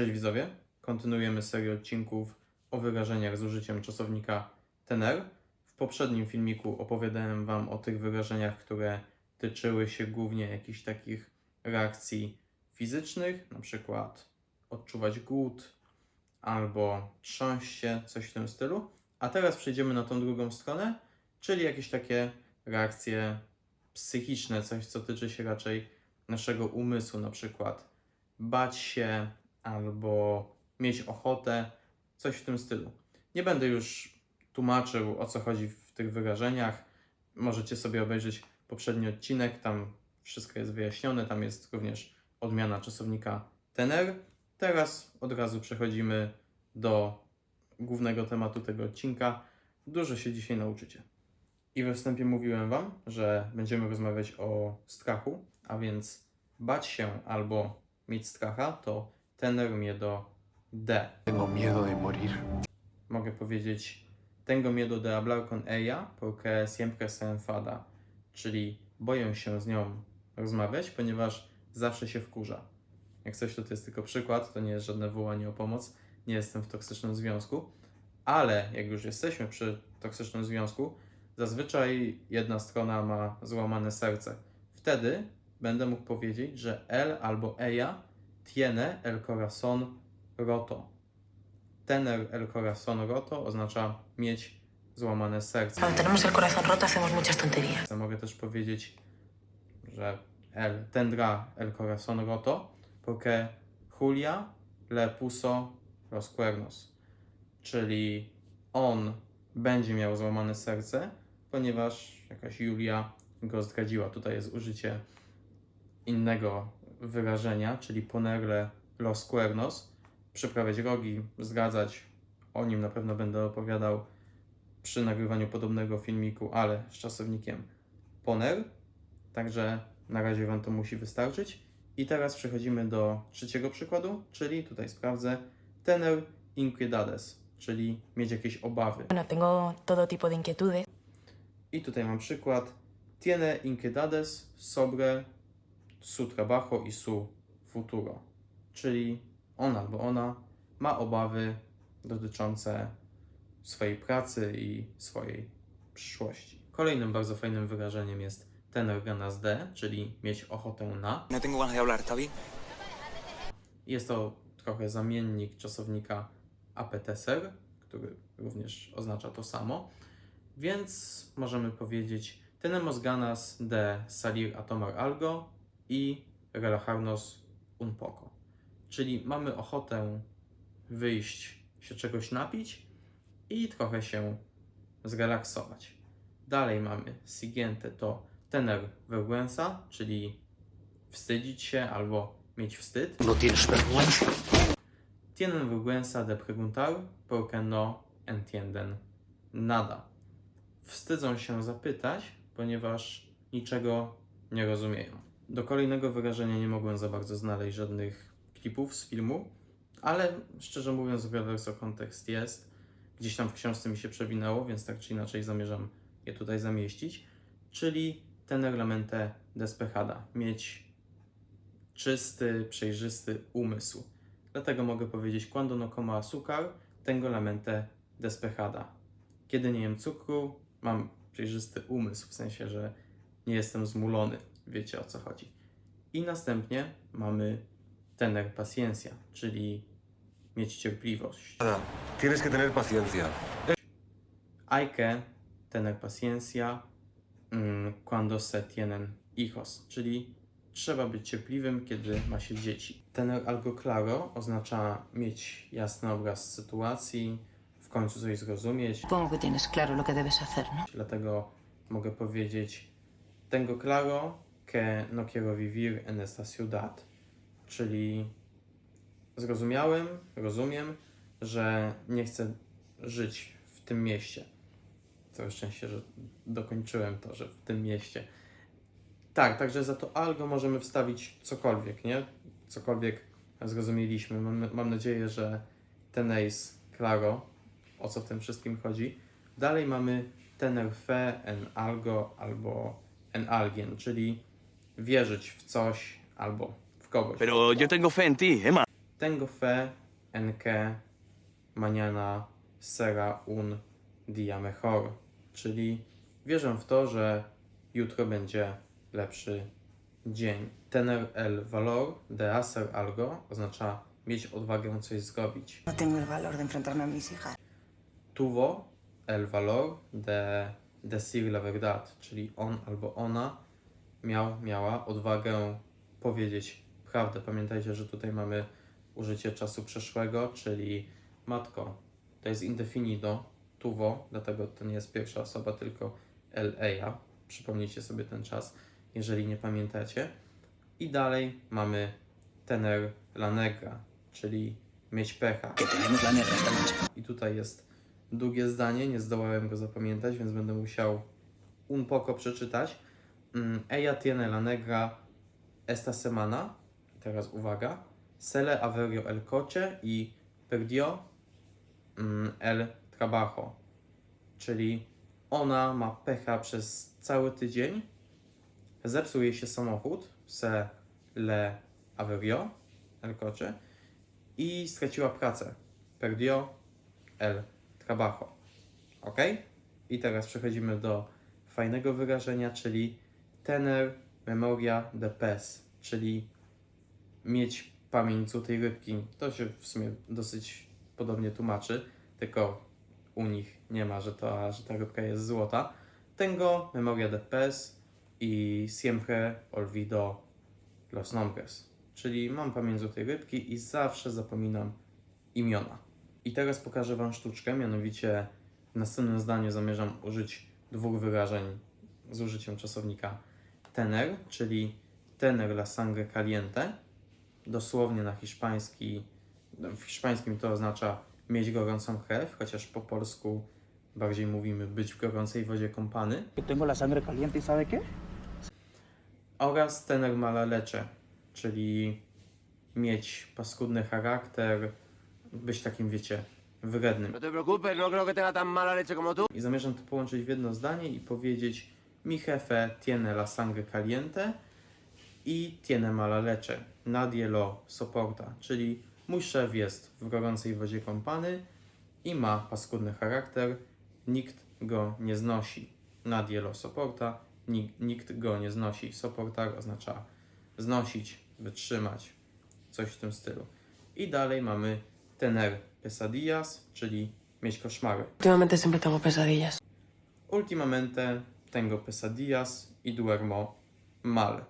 Cześć widzowie, kontynuujemy serię odcinków o wyrażeniach z użyciem czasownika tener. W poprzednim filmiku opowiadałem Wam o tych wyrażeniach, które tyczyły się głównie jakichś takich reakcji fizycznych, na przykład odczuwać głód albo trząść się, coś w tym stylu. A teraz przejdziemy na tą drugą stronę, czyli jakieś takie reakcje psychiczne, coś co tyczy się raczej naszego umysłu, na przykład bać się albo mieć ochotę, coś w tym stylu. Nie będę już tłumaczył o co chodzi w tych wyrażeniach. Możecie sobie obejrzeć poprzedni odcinek, tam wszystko jest wyjaśnione, tam jest również odmiana czasownika tener. Teraz od razu przechodzimy do głównego tematu tego odcinka. Dużo się dzisiaj nauczycie. I we wstępie mówiłem Wam, że będziemy rozmawiać o strachu, a więc bać się albo mieć stracha to tener miedo de. Tengo miedo de morir. Mogę powiedzieć tengo miedo de hablar con ella porque siempre se enfada, czyli boję się z nią rozmawiać, ponieważ zawsze się wkurza. Jak coś, to to jest tylko przykład, to nie jest żadne wołanie o pomoc, nie jestem w toksycznym związku, ale jak już jesteśmy przy toksycznym związku, zazwyczaj jedna strona ma złamane serce. Wtedy będę mógł powiedzieć, że él albo ella tiene el corazón roto. Tener el corazón roto oznacza mieć złamane serce. Cuando tenemos el corazón roto hacemos muchas tonterías. Mogę też powiedzieć, że él tendrá el corazón roto porque Julia le puso los cuernos. Czyli on będzie miał złamane serce, ponieważ jakaś Julia go zdradziła. Tutaj jest użycie innego wyrażenia, czyli ponerle los cuernos. Przyprawiać rogi, zdradzać. O nim na pewno będę opowiadał przy nagrywaniu podobnego filmiku, ale z czasownikiem poner. Także na razie Wam to musi wystarczyć. I teraz przechodzimy do trzeciego przykładu, czyli tutaj sprawdzę tener inquiedades, czyli mieć jakieś obawy. Bueno, tengo todo tipo de inquietudes. I tutaj mam przykład. Tiene inquiedades sobre su trabajo y su futuro. Czyli on albo ona ma obawy dotyczące swojej pracy i swojej przyszłości. Kolejnym bardzo fajnym wyrażeniem jest tener ganas de, czyli mieć ochotę na. No tengo ganas de hablar, ¿está bien? Jest to trochę zamiennik czasownika apeteser, który również oznacza to samo. Więc możemy powiedzieć tenemos ganas de salir a tomar algo y relajarnos un poco. Czyli mamy ochotę wyjść się czegoś napić i trochę się zrelaksować. Dalej mamy siguiente to tener vergüenza, czyli wstydzić się albo mieć wstyd. ¿No tienes vergüenza? Tienen vergüenza de preguntar porque no entienden nada. Wstydzą się zapytać, ponieważ niczego nie rozumieją. Do kolejnego wyrażenia nie mogłem za bardzo znaleźć żadnych klipów z filmu, ale szczerze mówiąc, reverso kontekst jest. Gdzieś tam w książce mi się przewinęło, więc tak czy inaczej zamierzam je tutaj zamieścić. Czyli tener la mente despejada. Mieć czysty, przejrzysty umysł. Dlatego mogę powiedzieć, cuando no como azúcar, tengo la mente despejada. Kiedy nie jem cukru, mam przejrzysty umysł, w sensie, że nie jestem zmulony. Wiecie o co chodzi. I następnie mamy tener paciencia, czyli mieć cierpliwość. Tienes que tener paciencia. Hay que tener paciencia mm, cuando se tienen hijos, czyli trzeba być cierpliwym, kiedy ma się dzieci. Tener algo claro oznacza mieć jasny obraz sytuacji, w końcu coś zrozumieć, Supongo que tienes claro lo que debes hacer, ¿no? dlatego mogę powiedzieć tengo claro que no vivir en esta ciudad, czyli zrozumiałem, rozumiem, że nie chcę żyć w tym mieście. Całe szczęście, że dokończyłem to, że w tym mieście. Tak, także za to algo możemy wstawić cokolwiek, nie? Cokolwiek zrozumieliśmy. Mam, mam nadzieję, że tenéis claro, o co w tym wszystkim chodzi. Dalej mamy tener fe en algo albo en alguien, czyli wierzyć w coś albo w kogoś. Pero yo tengo fe en ti, Emma. Tengo fe en que mañana será un día mejor, czyli wierzę w to, że jutro będzie lepszy dzień. Tener el valor de hacer algo oznacza mieć odwagę coś zrobić. No tengo el valor de enfrentarme a mis hijas. Tuvo el valor de decir la verdad, czyli on albo ona miał, miała odwagę powiedzieć prawdę. Pamiętajcie, że tutaj mamy użycie czasu przeszłego, czyli matko. To jest indefinido, tuvo, dlatego to nie jest pierwsza osoba, tylko el ella. Przypomnijcie sobie ten czas, jeżeli nie pamiętacie. I dalej mamy tener la negra, czyli mieć pecha. I tutaj jest długie zdanie, nie zdołałem go zapamiętać, więc będę musiał un poco przeczytać. Mm, Ella tiene la negra esta semana. I teraz uwaga. Se le averió el coche y perdió mm, el trabajo. Czyli ona ma pecha przez cały tydzień. Zepsuł jej się samochód. Se le averió el coche. I straciła pracę. Perdió el trabajo. Ok? I teraz przechodzimy do fajnego wyrażenia, czyli tener memoria de pez, czyli mieć pamięć złotej rybki. To się w sumie dosyć podobnie tłumaczy, tylko u nich nie ma, że, to, że ta rybka jest złota. Tengo memoria de pez i siempre olvido los nombres, czyli mam pamięć złotej rybki i zawsze zapominam imiona. I teraz pokażę Wam sztuczkę, mianowicie w następnym zdaniu zamierzam użyć dwóch wyrażeń z użyciem czasownika tener, czyli tener la sangre caliente. Dosłownie na hiszpański, w hiszpańskim to oznacza mieć gorącą krew, chociaż po polsku bardziej mówimy być w gorącej wodzie kąpany. tengo la sangre caliente y ¿sabe qué? Oraz tener mala leche, czyli mieć paskudny charakter, być takim, wiecie, wrednym. No te preocupes, no creo que tenga tan mala leche como tú. I zamierzam to połączyć w jedno zdanie i powiedzieć Mi jefe tiene la sangre caliente i tiene mala leche. Nadie lo soporta. Czyli mój szef jest w gorącej wodzie kąpany i ma paskudny charakter. Nikt go nie znosi. Nadie lo soporta. Nikt, nikt go nie znosi. Soportar oznacza znosić, wytrzymać. Coś w tym stylu. I dalej mamy tener pesadillas, czyli mieć koszmary. Últimamente siempre tengo pesadillas. Ultimamente tengo pesadillas y duermo mal.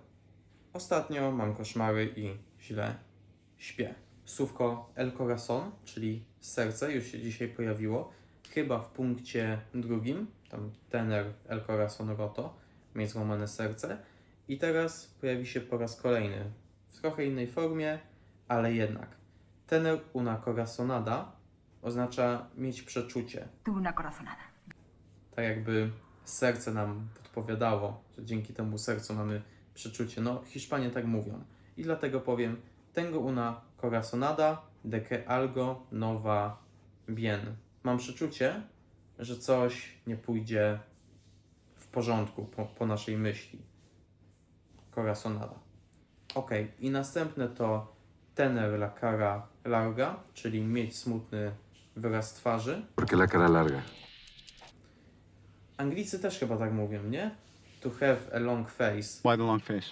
Ostatnio mam koszmary i źle śpię. Słówko el corazón, czyli serce, już się dzisiaj pojawiło. Chyba w punkcie drugim, tam tener el corazón roto, mieć złamane serce. I teraz pojawi się po raz kolejny w trochę innej formie, ale jednak. Tener una corazonada oznacza mieć przeczucie, Tuve una corazonada. tak jakby serce nam podpowiadało, że dzięki temu sercu mamy przeczucie. No, Hiszpanie tak mówią. I dlatego powiem tengo una corazonada de que algo no va bien. Mam przeczucie, że coś nie pójdzie w porządku po, po naszej myśli. Corazonada. Ok, i następne to tener la cara larga, czyli mieć smutny wyraz twarzy. ¿Por qué la cara larga? Anglicy też chyba tak mówią, nie? To have a long face, Why the long face?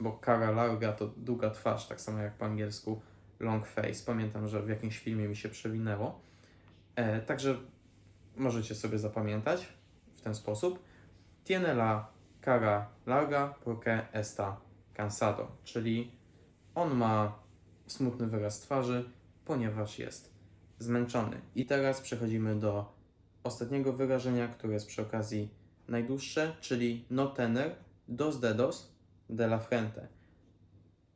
bo cara larga to długa twarz, tak samo jak po angielsku long face. Pamiętam, że w jakimś filmie mi się przewinęło. E, także możecie sobie zapamiętać w ten sposób. Tiene la cara larga porque está cansado, czyli on ma smutny wyraz twarzy, ponieważ jest zmęczony. I teraz przechodzimy do ostatniego wyrażenia, które jest przy okazji najdłuższe, czyli no tener dos dedos de la frente.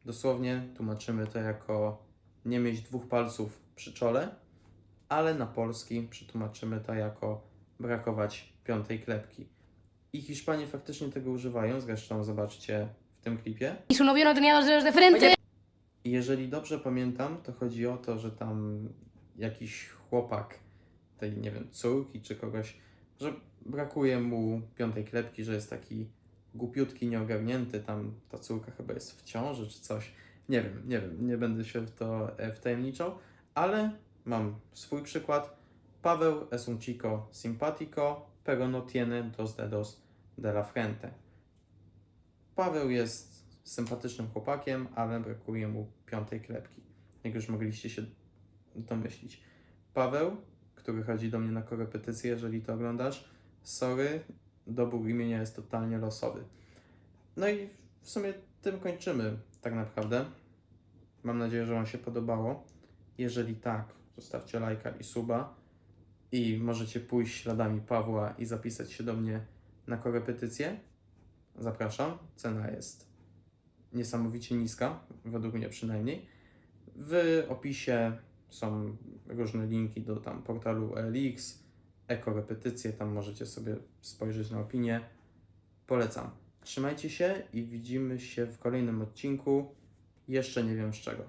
Dosłownie tłumaczymy to jako nie mieć dwóch palców przy czole, ale na polski przetłumaczymy to jako brakować piątej klepki. I Hiszpanie faktycznie tego używają, zresztą zobaczcie w tym klipie. Su novio no tenía dos dedos de frente. Jeżeli dobrze pamiętam, to chodzi o to, że tam jakiś chłopak tej, nie wiem, córki czy kogoś, że brakuje mu piątej klepki, że jest taki głupiutki, nieogarnięty, tam ta córka chyba jest w ciąży czy coś. Nie wiem, nie wiem, nie będę się w to e, wtajemniczał, ale mam swój przykład. Paweł es un chico simpático, pero no tiene dos dedos de la frente. Paweł jest sympatycznym chłopakiem, ale brakuje mu piątej klepki. Jak już mogliście się domyślić. Paweł, który chodzi do mnie na korepetycję, jeżeli to oglądasz, sorry, dobór imienia jest totalnie losowy. No i w sumie tym kończymy tak naprawdę. Mam nadzieję, że Wam się podobało. Jeżeli tak, zostawcie lajka i suba. I możecie pójść śladami Pawła i zapisać się do mnie na korepetycję. Zapraszam. Cena jest niesamowicie niska, według mnie przynajmniej. W opisie są różne linki do tam portalu LX, ekorepetycje, tam możecie sobie spojrzeć na opinię. Polecam. Trzymajcie się i widzimy się w kolejnym odcinku. Jeszcze nie wiem z czego.